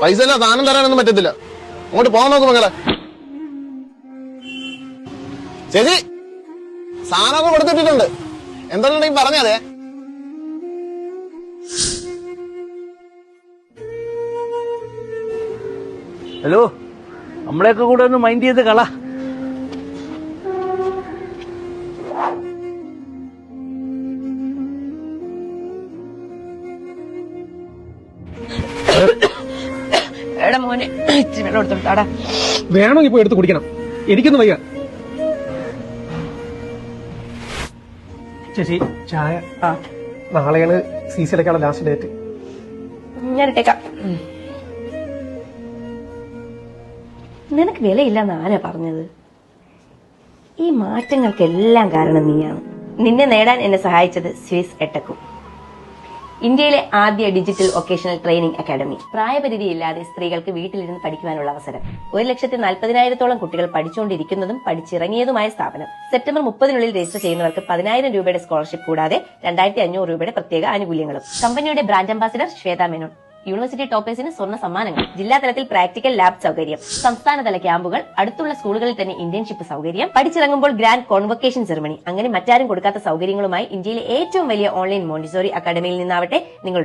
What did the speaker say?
പൈസ ഇല്ല സാധനം തരാനൊന്നും പറ്റത്തില്ല. അങ്ങോട്ട് പോകാൻ നോക്ക് മകളെ. ചേച്ചി സാധനമൊക്കെ കൊടുത്തിട്ടിട്ടുണ്ട്. എന്താണെങ്കിൽ പറഞ്ഞതെ ഹലോ നമ്മളെയൊക്കെ കൂടെ ഒന്ന് മൈൻഡ് ചെയ്ത് കള. എടാ മോനെ. ഇച്ചിരി വെള്ളം എടുത്തോട്ടാടാ വേണമെങ്കിൽ പോയി എടുത്ത് കുടിക്കണം. എനിക്കൊന്നും വയ്യ. ചേച്ചി ചായ. ആ. നാളെയാണ് സി ലാസ്റ്റ് ഡേറ്റ് ഞാൻ ഇട്ടേക്കാം. നിനക്ക് വിലയില്ലെന്ന് ആരാ പറഞ്ഞത്? ഈ മാറ്റങ്ങൾക്കെല്ലാം കാരണം നീയാണ്. നിന്നെ നേടാൻ എന്നെ സഹായിച്ചത് സ്വിസ് എട്ടക്കും. ഇന്ത്യയിലെ ആദ്യ ഡിജിറ്റൽ വൊക്കേഷണൽ ട്രെയിനിംഗ് അക്കാദമി. പ്രായപരിധി ഇല്ലാതെ സ്ത്രീകൾക്ക് വീട്ടിലിരുന്ന് പഠിക്കുവാനുള്ള അവസരം. ഒരു ലക്ഷത്തി നാൽപ്പതിനായിരത്തോളം കുട്ടികൾ പഠിച്ചുകൊണ്ടിരിക്കുന്നതും പഠിച്ചിറങ്ങിയതുമായ സ്ഥാപനം. സെപ്റ്റംബർ മുപ്പതിനുള്ളിൽ രജിസ്റ്റർ ചെയ്യുന്നവർക്ക് പതിനായിരം രൂപയുടെ സ്കോളർഷിപ്പ് കൂടാതെ രണ്ടായിരത്തി അഞ്ഞൂറ് രൂപയുടെ പ്രത്യേക ആനുകൂല്യങ്ങളും. കമ്പനിയുടെ brand ambassador Shweta Menon. University ടോപ്പേഴ്സിന് സ്വർണ സമ്മാനങ്ങൾ ജില്ലാതലത്തിൽ പ്രാക്ടിക്കൽ ലാബ് സൗകര്യം സംസ്ഥാനതല ക്യാമ്പുകൾ അടുത്തുള്ള സ്കൂളുകളിൽ തന്നെ ഇന്റേൺഷിപ്പ് സൗകര്യം പഠിച്ചിറങ്ങുമ്പോൾ ഗ്രാൻഡ് കോൺവൊക്കേഷൻ സെറമണി അങ്ങനെ മറ്റാരും കൊടുക്കാത്ത സൗകര്യങ്ങളുമായി ഇന്ത്യയിലെ ഏറ്റവും വലിയ ഓൺലൈൻ മോണ്ടിസോറി അക്കാദമിയിൽ നിന്നാവട്ടെ നിങ്ങൾ